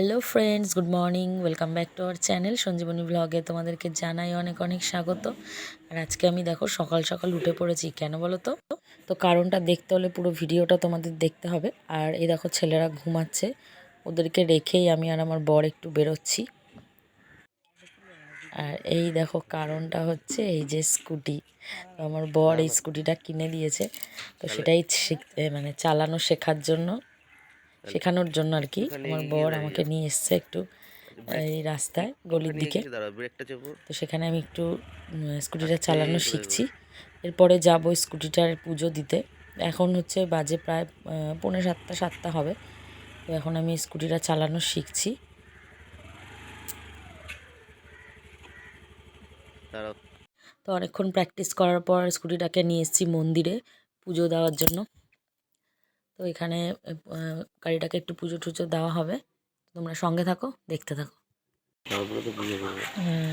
Hello friends, good morning. Welcome back to our channel Sanjeevani ব্লগে তোমাদেরকে জানাই অনেক অনেক স্বাগত। আর আজকে আমি দেখো সকাল সকাল উঠে পড়েছি, কেন বলো তো? তো কারণটা দেখতে হলে পুরো ভিডিওটা তোমাদের দেখতে হবে। আর এই দেখো ছেলেরা ঘুমাচ্ছে, ওদেরকে রেখেই আমি আর আমার বর একটু বেরোচ্ছি। আর এই দেখো কারণটা হচ্ছে এই যে স্কুটি। আমার বর এই স্কুটিটা কিনে দিয়েছে, তো সেটাই মানে চালানো শেখার জন্য। শেখানোর জন্য আর কি। আমার বর আমাকে নিয়ে এসছে একটু এই রাস্তায় গলির দিকে। তো সেখানে আমি একটু স্কুটিটা চালানো শিখছি। এরপরে যাব স্কুটিটার পুজো দিতে। এখন হচ্ছে বাজে প্রায় পৌনে সাতটা সাতটা হবে। তো এখন আমি স্কুটিটা চালানো শিখছি। তো অনেকক্ষণ প্র্যাকটিস করার পর স্কুটিটাকে নিয়ে এসেছি মন্দিরে পুজো দেওয়ার জন্য। তো এখানে গাড়িটাকে একটু পুজো টুজো দেওয়া হবে। তোমরা সঙ্গে থাকো দেখতে থাকো। তারপরে তো পুজো করব। হুম।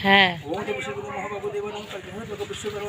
হ্যাঁ। ওম দেব শ্রী গুরু মহাবাবু দেব নম কল্যাণ জগ বিশ্বকর্ম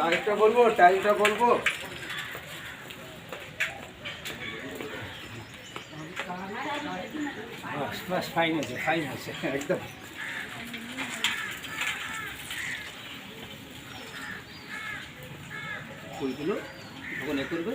টাইলটা বলব টাইলটা বলব। বাস ফাইন আছে ফাইন আছে একদম। ফুলগুলো করবে?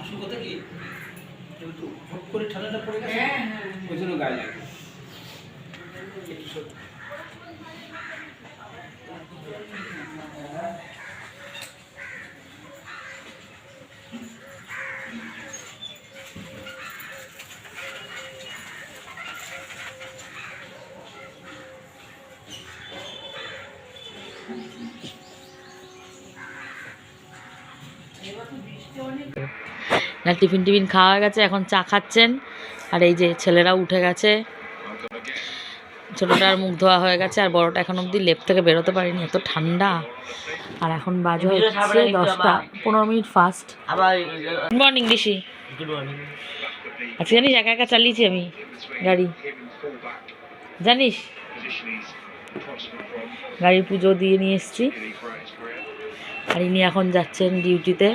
আসল কথা কি একটু হট করে ঠান্ডাটা পড়ে গেছে ওই জন্য গায়ে লাগে না টিফিন টিফিন খাওয়া হয়ে গেছে এখন চা খাচ্ছেন। আর এই যে ছেলেরা উঠে গেছে। ছোটোটার মুখ ধোয়া হয়ে গেছে আর বড়টা এখন অবধি লেপ থেকে বেরোতে পারিনি এত ঠান্ডা। আর এখন বাজে হচ্ছে দশটা পনেরো minute fast good morning Rishi আজকে জানিস একা একা চালিয়েছি আমি গাড়ি। জানিস? গাড়ির পুজো দিয়ে নিয়ে এসেছি। আর ইনি এখন যাচ্ছেন ডিউটিতে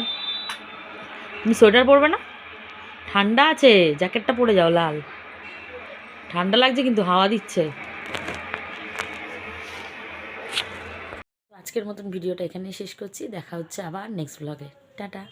তুমি সোয়েটার পরবে না? ঠান্ডা আছে, জ্যাকেটটা পরে যাও, লাল। ঠান্ডা লাগছে কিন্তু, হাওয়া দিচ্ছে। আজকের মতন ভিডিওটা এখানেই শেষ করছি, দেখা হচ্ছে আবার নেক্সট ব্লগে টাটা।